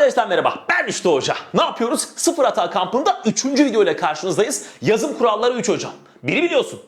Arkadaşlar merhaba ben Üçlü Hoca. Ne yapıyoruz? Sıfır Hata kampında 3. video ile karşınızdayız. Yazım kuralları 3 hocam. Biri biliyorsun.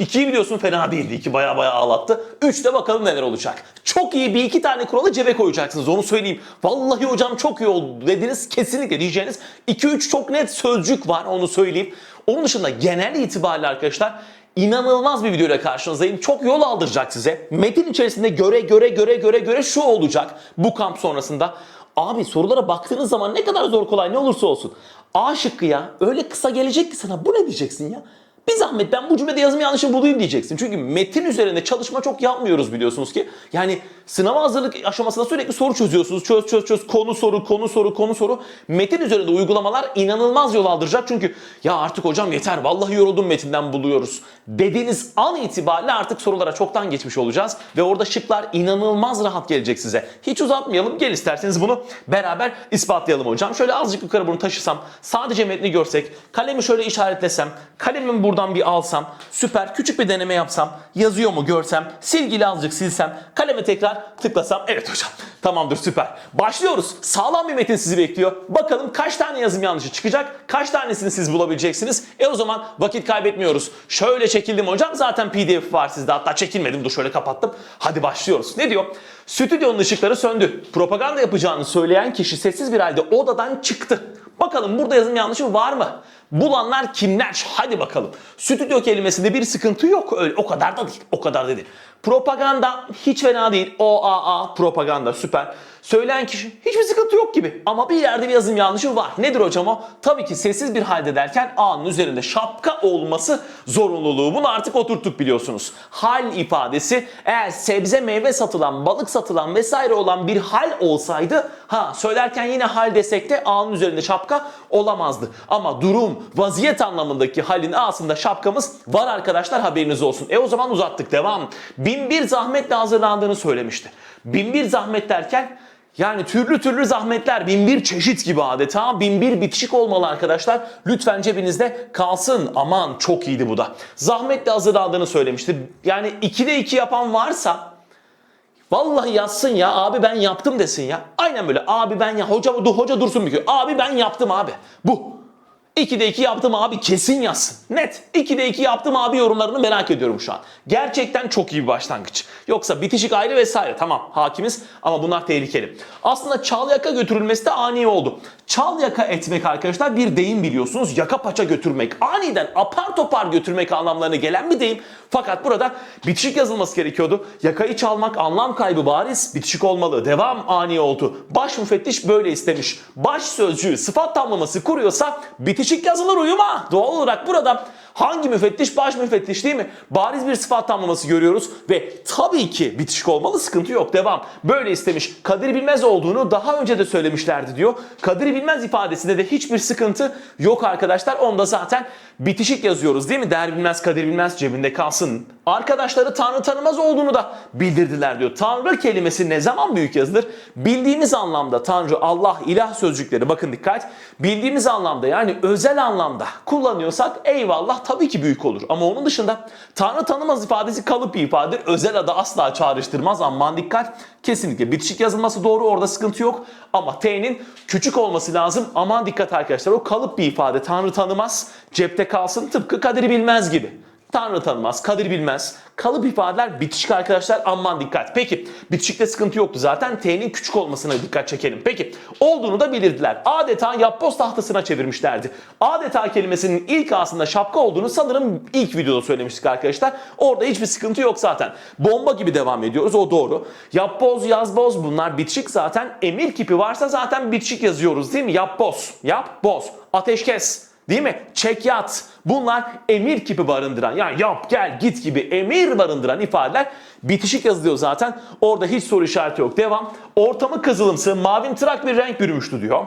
2'yi biliyorsun fena değildi. 2 baya baya ağlattı. 3'te bakalım neler olacak. Çok iyi bir iki tane kuralı cebe koyacaksınız onu söyleyeyim. Vallahi hocam çok iyi oldu dediniz. Kesinlikle diyeceğiniz 2-3 çok net sözcük var onu söyleyeyim. Onun dışında genel itibariyle arkadaşlar inanılmaz bir videoyla karşınızdayım. Çok yol aldıracak size. Metin içerisinde göre göre göre göre göre şu olacak bu kamp sonrasında. Abi sorulara baktığınız zaman ne kadar zor kolay ne olursa olsun. A şıkkı ya öyle kısa gelecek ki sana bu ne diyeceksin ya? Bir zahmet ben bu cümlede yazım yanlışı bulayım diyeceksin. Çünkü metin üzerinde çalışma çok yapmıyoruz biliyorsunuz ki. Yani sınava hazırlık aşamasında sürekli soru çözüyorsunuz. Çöz çöz çöz konu soru konu soru konu soru. Metin üzerinde uygulamalar inanılmaz yol aldıracak. Çünkü ya artık hocam yeter vallahi yoruldum metinden buluyoruz. Dediğiniz an itibariyle artık sorulara çoktan geçmiş olacağız. Ve orada şıklar inanılmaz rahat gelecek size. Hiç uzatmayalım gel isterseniz bunu beraber ispatlayalım hocam. Şöyle azıcık yukarı bunu taşısam sadece metni görsek kalemi şöyle işaretlesem kalemimi buradan bir alsam süper küçük bir deneme yapsam yazıyor mu görsem silgili azıcık silsem kaleme tekrar tıklasam evet hocam tamamdır süper. Başlıyoruz sağlam bir metin sizi bekliyor. Bakalım kaç tane yazım yanlışı çıkacak kaç tanesini siz bulabileceksiniz. E o zaman vakit kaybetmiyoruz. Şöyle çekildim hocam zaten pdf var sizde hatta çekilmedim dur şöyle kapattım. Hadi başlıyoruz. Ne diyor? Stüdyonun ışıkları söndü. Propaganda yapacağını söyleyen kişi sessiz bir halde odadan çıktı. Bakalım burada yazım yanlışı var mı? Bulanlar kimler? Hadi bakalım. Stüdyo kelimesinde bir sıkıntı yok. Öyle o kadar da değil. O kadar da değil. Propaganda hiç fena değil. O A A propaganda süper. Söyleyen kişi hiçbir sıkıntı yok gibi. Ama bir yerde bir yazım yanlışı var. Nedir hocam o? Tabii ki sessiz bir halde derken A'nın üzerinde şapka olması zorunluluğu. Bunu artık oturttuk biliyorsunuz. Hal ifadesi eğer sebze meyve satılan, balık satılan vesaire olan bir hal olsaydı ha söylerken yine hal desek de A'nın üzerinde şapka olamazdı. Ama durum, vaziyet anlamındaki halin A'sında şapkamız var arkadaşlar haberiniz olsun. E o zaman uzattık devam. Bin bir zahmetle hazırlandığını söylemişti. Bin bir zahmet derken yani türlü türlü zahmetler, bin bir çeşit gibi adeta, bin bir bitişik olmalı arkadaşlar. Lütfen cebinizde kalsın. Aman çok iyiydi bu da. Zahmetle hazırlandığını söylemişti. Yani 2'de 2 yapan varsa Vallahi yazsın ya abi ben yaptım desin ya. Aynen böyle abi ben ya hoca, hoca dursun bir gün. Abi ben yaptım abi. Bu. 2'de 2 yaptım abi kesin yazsın. Net. 2'de 2 yaptım abi yorumlarını merak ediyorum şu an. Gerçekten çok iyi bir başlangıç. Yoksa bitişik ayrı vesaire tamam hakimiz ama bunlar tehlikeli. Aslında çal yaka götürülmesi de ani oldu. Çal yaka etmek arkadaşlar bir deyim biliyorsunuz. Yaka paça götürmek. Aniden apar topar götürmek anlamlarına gelen bir deyim. Fakat burada bitişik yazılması gerekiyordu. Yakayı çalmak anlam kaybı bariz. Bitişik olmalı. Devam ani oldu. Baş müfettiş böyle istemiş. Baş sözcüğü sıfat tamlaması kuruyorsa bitişik yazılır uyuma. Doğal olarak burada hangi müfettiş? Baş müfettiş değil mi? Bariz bir sıfat tamlaması görüyoruz ve tabii ki bitişik olmalı sıkıntı yok. Devam. Böyle istemiş. Kadir Bilmez olduğunu daha önce de söylemişlerdi diyor. Kadir Bilmez ifadesinde de hiçbir sıkıntı yok arkadaşlar. Onda zaten bitişik yazıyoruz değil mi? Değer bilmez, kadir bilmez cebinde kalsın. Arkadaşları Tanrı tanımaz olduğunu da bildirdiler diyor. Tanrı kelimesi ne zaman büyük yazılır? Bildiğimiz anlamda Tanrı, Allah, ilah sözcükleri bakın dikkat. Bildiğimiz anlamda yani özel anlamda kullanıyorsak eyvallah tabii ki büyük olur. Ama onun dışında Tanrı tanımaz ifadesi kalıp bir ifadedir. Özel adı asla çağrıştırmaz. Aman dikkat. Kesinlikle bitişik yazılması doğru orada sıkıntı yok. Ama T'nin küçük olması lazım. Aman dikkat arkadaşlar o kalıp bir ifade. Tanrı tanımaz cepte kalsın tıpkı Kadir Bilmez gibi. Tanrı tanımaz, Kadir bilmez. Kalıp ifadeler bitişik arkadaşlar aman dikkat. Peki bitişikte sıkıntı yoktu zaten T'nin küçük olmasına dikkat çekelim. Peki olduğunu da bilirdiler. Adeta yapboz tahtasına çevirmişlerdi. Adeta kelimesinin ilk aslında şapka olduğunu sanırım ilk videoda söylemiştik arkadaşlar. Orada hiçbir sıkıntı yok zaten. Bomba gibi devam ediyoruz o doğru. Yapboz, yazboz bunlar bitişik zaten. Emir kipi varsa zaten bitişik yazıyoruz değil mi? Yapboz, yapboz, ateşkes. Değil mi? Çek yat. Bunlar emir kipi barındıran yani yap gel git gibi emir barındıran ifadeler bitişik yazılıyor zaten. Orada hiç soru işareti yok. Devam. Ortamı kızılımsı mavimtırak bir renk bürümüştü diyor.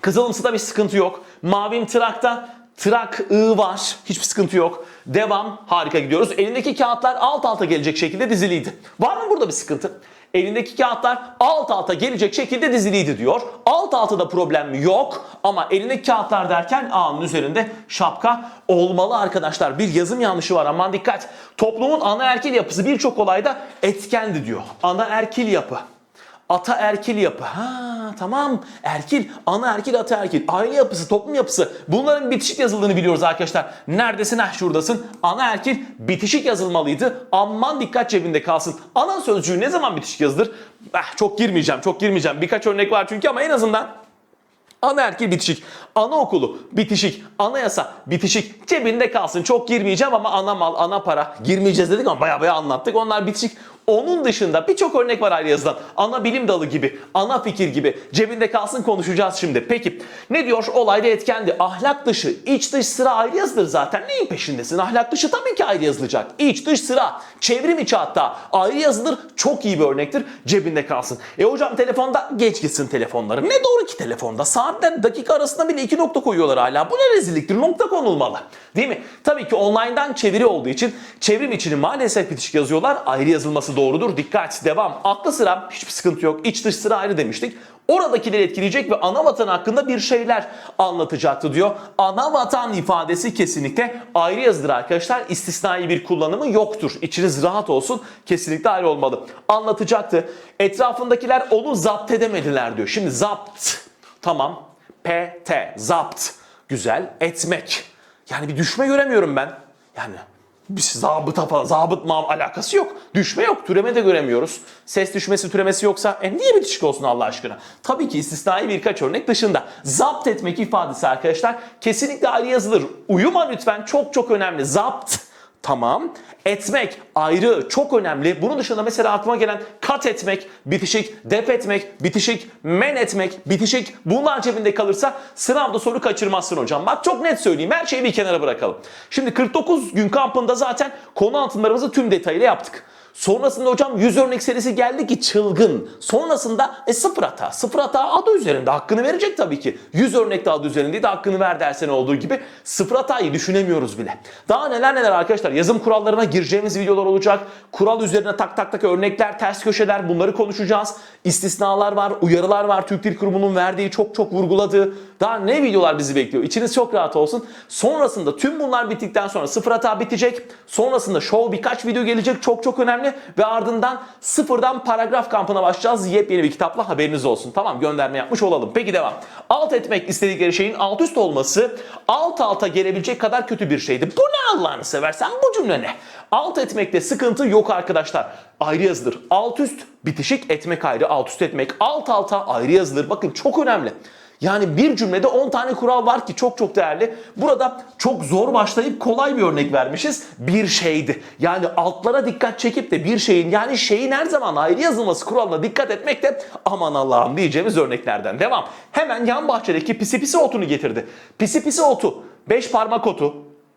Kızılımsıda bir sıkıntı yok. Mavimtırakta trak ı var. Hiçbir sıkıntı yok. Devam. Harika gidiyoruz. Elindeki kağıtlar alt alta gelecek şekilde diziliydi. Var mı burada bir sıkıntı? Elindeki kağıtlar alt alta gelecek şekilde diziliydi diyor. Alt alta problem yok ama elindeki kağıtlar derken A'nın üzerinde şapka olmalı arkadaşlar. Bir yazım yanlışı var aman dikkat. Toplumun ana erkil yapısı birçok olayda etkendi diyor. Ana erkil yapı. Ata erkil yapı. Ha tamam erkil, ana erkil, ata erkil. Aile yapısı, toplum yapısı. Bunların bitişik yazıldığını biliyoruz arkadaşlar. Neredesin? Ha şuradasın. Ana erkil bitişik yazılmalıydı. Aman dikkat cebinde kalsın. Ana sözcüğü ne zaman bitişik yazılır? Eh, çok girmeyeceğim, çok girmeyeceğim. Birkaç örnek var çünkü ama en azından Anaerkil bitişik, anaokulu bitişik, anayasa bitişik, cebinde kalsın. Çok girmeyeceğim ama ana mal, ana para girmeyeceğiz dedik ama baya baya anlattık. Onlar bitişik. Onun dışında birçok örnek var ayrı yazılan. Ana bilim dalı gibi, ana fikir gibi. Cebinde kalsın konuşacağız şimdi. Peki ne diyor? Olayda etkendi. Ahlak dışı, iç dış sıra ayrı yazılır zaten. Neyin peşindesin? Ahlak dışı tabii ki ayrı yazılacak. İç dış sıra, çevrim içi hatta ayrı yazılır. Çok iyi bir örnektir. Cebinde kalsın. E hocam telefonda geç gitsin telefonları. Ne doğru ki telefonda? Saatler dakika arasında bile iki nokta koyuyorlar hala. Bu ne rezilliktir? Nokta konulmalı. Değil mi? Tabii ki online'dan çeviri olduğu için çevrim içini maalesef bitişik yazıyorlar. Ayrı yazılması doğrudur. Dikkat, devam. Aklı sıra hiçbir sıkıntı yok. İç dış sıra ayrı demiştik. Oradakileri etkileyecek ve ana vatan hakkında bir şeyler anlatacaktı diyor. Ana vatan ifadesi kesinlikle ayrı yazılır arkadaşlar. İstisnai bir kullanımı yoktur. İçiniz rahat olsun. Kesinlikle ayrı olmalı. Anlatacaktı. Etrafındakiler onu zapt edemediler diyor. Şimdi zapt. Tamam. PT. Zapt. Güzel. Etmek. Yani bir düşme göremiyorum ben. Yani bir zabıta falan, zabıt mam alakası yok. Düşme yok, türeme de göremiyoruz. Ses düşmesi, türemesi yoksa e niye bitişik olsun Allah aşkına? Tabii ki istisnai birkaç örnek dışında. Zapt etmek ifadesi arkadaşlar kesinlikle ayrı yazılır. Uyuma lütfen çok çok önemli. Zapt Tamam. Etmek ayrı çok önemli. Bunun dışında mesela aklıma gelen kat etmek, bitişik, def etmek, bitişik, men etmek, bitişik. Bunlar cebinde kalırsa sınavda soru kaçırmazsın hocam. Bak çok net söyleyeyim. Her şeyi bir kenara bırakalım. Şimdi 49 gün kampında zaten konu anlatımlarımızı tüm detayıyla yaptık. Sonrasında hocam 100 örnek serisi geldi ki çılgın. Sonrasında e, sıfır hata. Sıfır hata adı üzerinde hakkını verecek tabii ki. 100 örnek de adı üzerindeydi hakkını ver dersen olduğu gibi sıfır hatayı düşünemiyoruz bile. Daha neler neler arkadaşlar yazım kurallarına gireceğimiz videolar olacak. Kural üzerine tak tak tak örnekler, ters köşeler bunları konuşacağız. İstisnalar var, uyarılar var. Türk Dil Kurumu'nun verdiği çok çok vurguladığı. Daha ne videolar bizi bekliyor? İçiniz çok rahat olsun. Sonrasında tüm bunlar bittikten sonra sıfır hata bitecek. Sonrasında show birkaç video gelecek çok çok önemli. Ve ardından sıfırdan paragraf kampına başlayacağız. Yepyeni bir kitapla haberiniz olsun. Tamam gönderme yapmış olalım. Peki devam. Alt etmek istedikleri şeyin alt üst olması alt alta gelebilecek kadar kötü bir şeydi. Bu ne Allah'ını seversen bu cümle ne? Alt etmekte sıkıntı yok arkadaşlar. Ayrı yazılır. Alt üst bitişik etmek ayrı. Alt üst etmek alt alta ayrı yazılır. Bakın çok önemli. Yani bir cümlede 10 tane kural var ki çok çok değerli. Burada çok zor başlayıp kolay bir örnek vermişiz. Bir şeydi. Yani altlara dikkat çekip de bir şeyin yani şeyin her zaman ayrı yazılması kuralına dikkat etmek de aman Allah'ım diyeceğimiz örneklerden. Devam. Hemen yan bahçedeki pisi pisi otunu getirdi. Pisi pisi otu, beş parmak otu,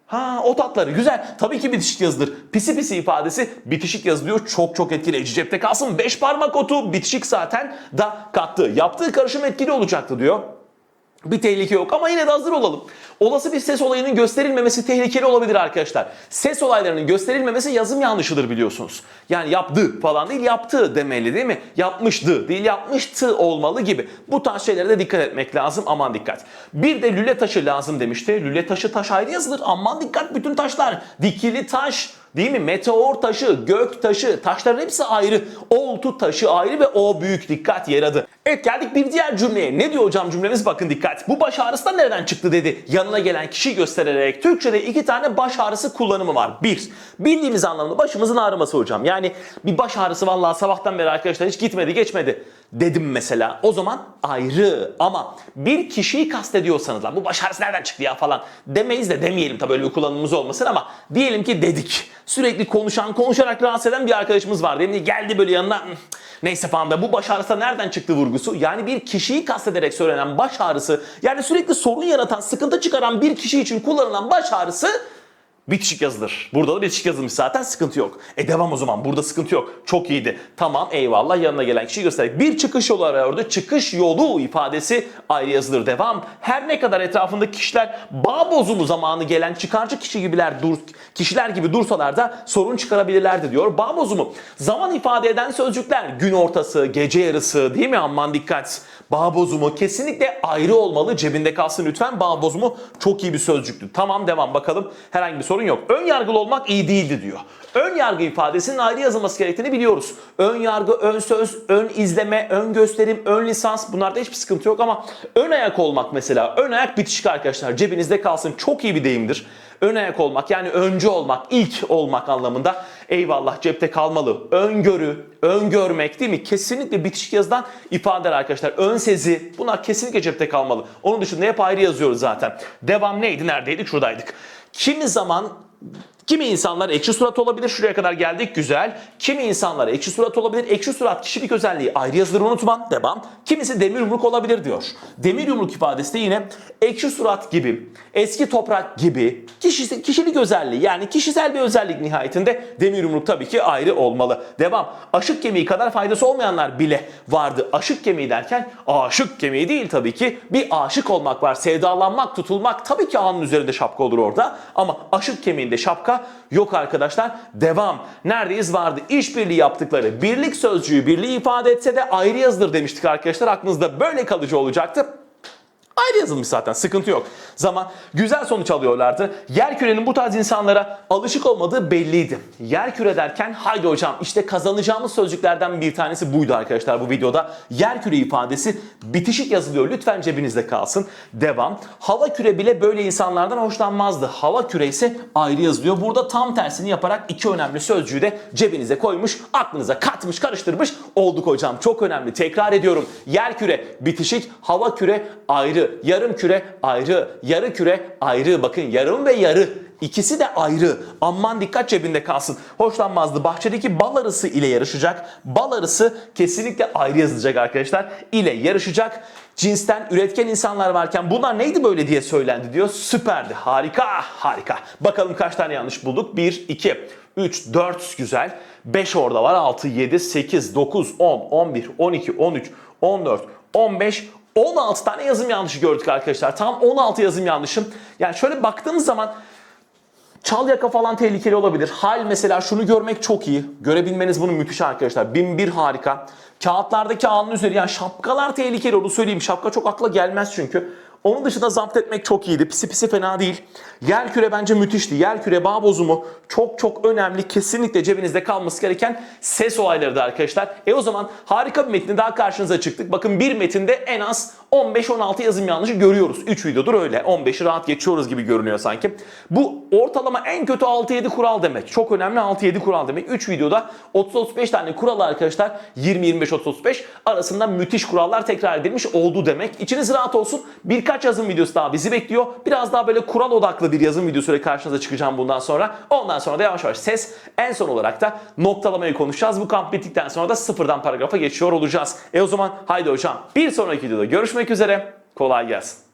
Ha o tatları güzel. Tabii ki bitişik yazılır. Pisi pisi ifadesi bitişik yazılıyor. Çok çok etkileyici. Cepte kalsın. Beş parmak otu bitişik zaten da kattı. Yaptığı karışım etkili olacaktı diyor. Bir tehlike yok ama yine de hazır olalım. Olası bir ses olayının gösterilmemesi tehlikeli olabilir arkadaşlar. Ses olaylarının gösterilmemesi yazım yanlışıdır biliyorsunuz. Yani yaptı falan değil yaptı demeli değil mi? Yapmıştı değil yapmıştı olmalı gibi. Bu tarz şeylere de dikkat etmek lazım aman dikkat. Bir de lüle taşı lazım demişti. Lüle taşı taş ayrı yazılır aman dikkat bütün taşlar. Dikili taş Değil mi? Meteor taşı, gök taşı, taşların hepsi ayrı. Oltu taşı ayrı ve o büyük dikkat yaradı. Evet geldik bir diğer cümleye. Ne diyor hocam cümlemiz? Bakın dikkat. Bu baş ağrısı da nereden çıktı dedi. Yanına gelen kişi göstererek Türkçe'de iki tane baş ağrısı kullanımı var. Bir, bildiğimiz anlamda başımızın ağrıması hocam. Yani bir baş ağrısı vallahi sabahtan beri arkadaşlar hiç gitmedi geçmedi dedim mesela. O zaman ayrı ama bir kişiyi kastediyorsanız lan bu baş ağrısı nereden çıktı ya falan demeyiz de demeyelim tabii öyle bir kullanımımız olmasın ama diyelim ki dedik. Sürekli konuşan, konuşarak rahatsız eden bir arkadaşımız var. Diyelim geldi böyle yanına "Hı, neyse falan da bu baş ağrısı nereden çıktı vurgusu. Yani bir kişiyi kastederek söylenen baş ağrısı yani sürekli sorun yaratan, sıkıntı çıkaran bir kişi için kullanılan baş ağrısı Bitişik yazılır. Burada da bitişik yazılmış zaten sıkıntı yok. E devam o zaman burada sıkıntı yok. Çok iyiydi. Tamam eyvallah yanına gelen kişiyi gösterdik. Bir çıkış yolu arıyordu. Çıkış yolu ifadesi ayrı yazılır. Devam. Her ne kadar etrafındaki kişiler bağ bozumu zamanı gelen çıkarcı kişi gibiler dur, kişiler gibi dursalar da sorun çıkarabilirlerdi diyor. Bağ bozumu. Zaman ifade eden sözcükler gün ortası, gece yarısı değil mi? Aman dikkat. Bağ bozumu kesinlikle ayrı olmalı. Cebinde kalsın lütfen. Bağ bozumu çok iyi bir sözcüktü. Tamam devam bakalım. Herhangi bir soru sorun yok. Ön yargılı olmak iyi değildi diyor. Ön yargı ifadesinin ayrı yazılması gerektiğini biliyoruz. Ön yargı, ön söz, ön izleme, ön gösterim, ön lisans bunlarda hiçbir sıkıntı yok ama ön ayak olmak mesela. Ön ayak bitişik arkadaşlar cebinizde kalsın. Çok iyi bir deyimdir. Ön ayak olmak yani öncü olmak, ilk olmak anlamında eyvallah cepte kalmalı. Öngörü, öngörmek değil mi? Kesinlikle bitişik yazıdan ifadeler arkadaşlar. Ön sezi bunlar kesinlikle cepte kalmalı. Onun dışında hep ayrı yazıyoruz zaten. Devam neydi? Neredeydik? Şuradaydık. Kimi zaman Kimi insanlar ekşi surat olabilir. Şuraya kadar geldik güzel. Kimi insanlar ekşi surat olabilir. Ekşi surat kişilik özelliği ayrı yazılır unutma. Devam. Kimisi demir yumruk olabilir diyor. Demir yumruk ifadesi de yine ekşi surat gibi, eski toprak gibi kişisi, kişilik özelliği yani kişisel bir özellik nihayetinde demir yumruk tabii ki ayrı olmalı. Devam. Aşık kemiği kadar faydası olmayanlar bile vardı. Aşık kemiği derken aşık kemiği değil tabii ki. Bir aşık olmak var. Sevdalanmak, tutulmak tabii ki ağının üzerinde şapka olur orada. Ama aşık kemiğinde şapka yok arkadaşlar. Devam. Neredeyiz vardı. İşbirliği yaptıkları birlik sözcüğü birliği ifade etse de ayrı yazılır demiştik arkadaşlar. Aklınızda böyle kalıcı olacaktı. Ayrı yazılmış zaten sıkıntı yok. Zaman güzel sonuç alıyorlardı. Yerkürenin bu tarz insanlara alışık olmadığı belliydi. Yerküre derken haydi hocam işte kazanacağımız sözcüklerden bir tanesi buydu arkadaşlar bu videoda. Yerküre ifadesi bitişik yazılıyor. Lütfen cebinizde kalsın. Devam. Hava küre bile böyle insanlardan hoşlanmazdı. Hava küre ise ayrı yazılıyor. Burada tam tersini yaparak iki önemli sözcüğü de cebinize koymuş, aklınıza katmış, karıştırmış olduk hocam. Çok önemli. Tekrar ediyorum. Yer küre bitişik, hava küre ayrı, yarım küre ayrı, yarı küre ayrı. Bakın yarım ve yarı İkisi de ayrı. Aman dikkat cebinde kalsın. Hoşlanmazdı. Bahçedeki bal arısı ile yarışacak. Bal arısı kesinlikle ayrı yazılacak arkadaşlar. İle yarışacak. Cinsten üretken insanlar varken bunlar neydi böyle diye söylendi diyor. Süperdi. Harika. Harika. Bakalım kaç tane yanlış bulduk. 1, 2, 3, 4 güzel. 5 orada var. 6, 7, 8, 9, 10, 11, 12, 13, 14, 15, 16 tane yazım yanlışı gördük arkadaşlar. Tam 16 yazım yanlışım. Yani şöyle baktığımız zaman Çal yaka falan tehlikeli olabilir. Hal mesela şunu görmek çok iyi. Görebilmeniz bunu müthiş arkadaşlar. 1001 harika. Kağıtlardaki ağının üzeri yani şapkalar tehlikeli onu söyleyeyim. Şapka çok akla gelmez çünkü. Onun dışında zapt etmek çok iyiydi. Pisi pisi fena değil. Yer küre bence müthişti. Yer küre bağ bozumu çok çok önemli. Kesinlikle cebinizde kalması gereken ses olayları da arkadaşlar. E o zaman harika bir metni daha karşınıza çıktık. Bakın bir metinde en az 15-16 yazım yanlışı görüyoruz. 3 videodur öyle. 15'i rahat geçiyoruz gibi görünüyor sanki. Bu ortalama en kötü 6-7 kural demek. Çok önemli 6-7 kural demek. 3 videoda 30-35 tane kural arkadaşlar 20-25-30-35 arasında müthiş kurallar tekrar edilmiş oldu demek. İçiniz rahat olsun. Birkaç yazım videosu daha bizi bekliyor. Biraz daha böyle kural odaklı bir yazım videosuyla karşınıza çıkacağım bundan sonra. Ondan sonra da yavaş yavaş ses. En son olarak da noktalamayı konuşacağız. Bu kamp bittikten sonra da sıfırdan paragrafa geçiyor olacağız. E o zaman haydi hocam bir sonraki videoda görüşmek üzere. Kolay gelsin.